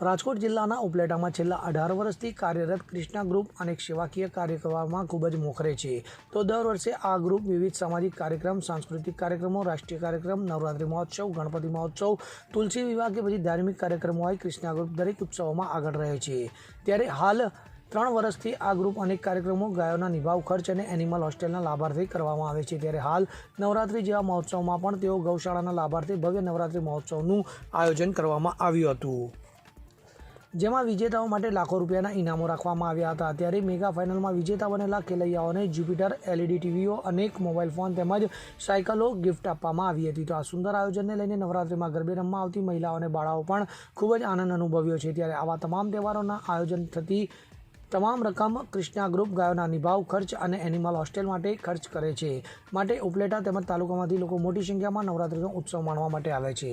રાજકોટ જિલ્લાના ઉપલેટામાં છેલ્લા અઢાર વર્ષથી કાર્યરત ક્રિષ્ના ગ્રુપ અનેક સેવાકીય કાર્ય કરવામાં ખૂબ જ મોખરે છે. તો દર વર્ષે આ ગ્રુપ વિવિધ સામાજિક કાર્યક્રમ, સાંસ્કૃતિક કાર્યક્રમો, રાષ્ટ્રીય કાર્યક્રમ, નવરાત્રિ મહોત્સવ, ગણપતિ મહોત્સવ, તુલસી વિવાહ કે પછી ધાર્મિક કાર્યક્રમો હોય ક્રિષ્ના ગ્રુપ દરેક ઉત્સવોમાં આગળ રહે છે. ત્યારે હાલ ત્રણ વર્ષથી આ ગ્રુપ અનેક કાર્યક્રમો, ગાયોના નિભાવ, ખર્ચ અને એનિમલ હોસ્ટેલના લાભાર્થી કરવામાં આવે છે. ત્યારે હાલ નવરાત્રિ જેવા મહોત્સવમાં પણ તેઓ ગૌશાળાના લાભાર્થી ભવ્ય નવરાત્રિ મહોત્સવનું આયોજન કરવામાં આવ્યું હતું. જેમાં વિજેતાઓ માટે લાખો રૂપિયાના ઇનામો રાખવામાં આવ્યા હતા. ત્યારે મેગા ફાઇનલમાં વિજેતા બનેલા ખેલૈયાઓને જ્યુપિટર એલઈડી ટીવીઓ અનેક મોબાઈલ ફોન તેમજ સાયકલો ગિફ્ટ આપવામાં આવી હતી. તો આ સુંદર આયોજનને લઈને નવરાત્રિમાં ગરબે રમવા આવતી મહિલાઓ અને બાળાઓ પણ ખૂબ જ આનંદ અનુભવ્યો છે. ત્યારે આવા તમામ તહેવારોના આયોજન થતી તમામ રકમ કૃષ્ણા ગ્રુપ ગાયોના નિભાવ, ખર્ચ અને એનિમલ હોસ્ટેલ માટે ખર્ચ કરે છે. માટે ઉપલેટા તેમજ તાલુકામાંથી લોકો મોટી સંખ્યામાં નવરાત્રિનો ઉત્સવ માણવા માટે આવે છે.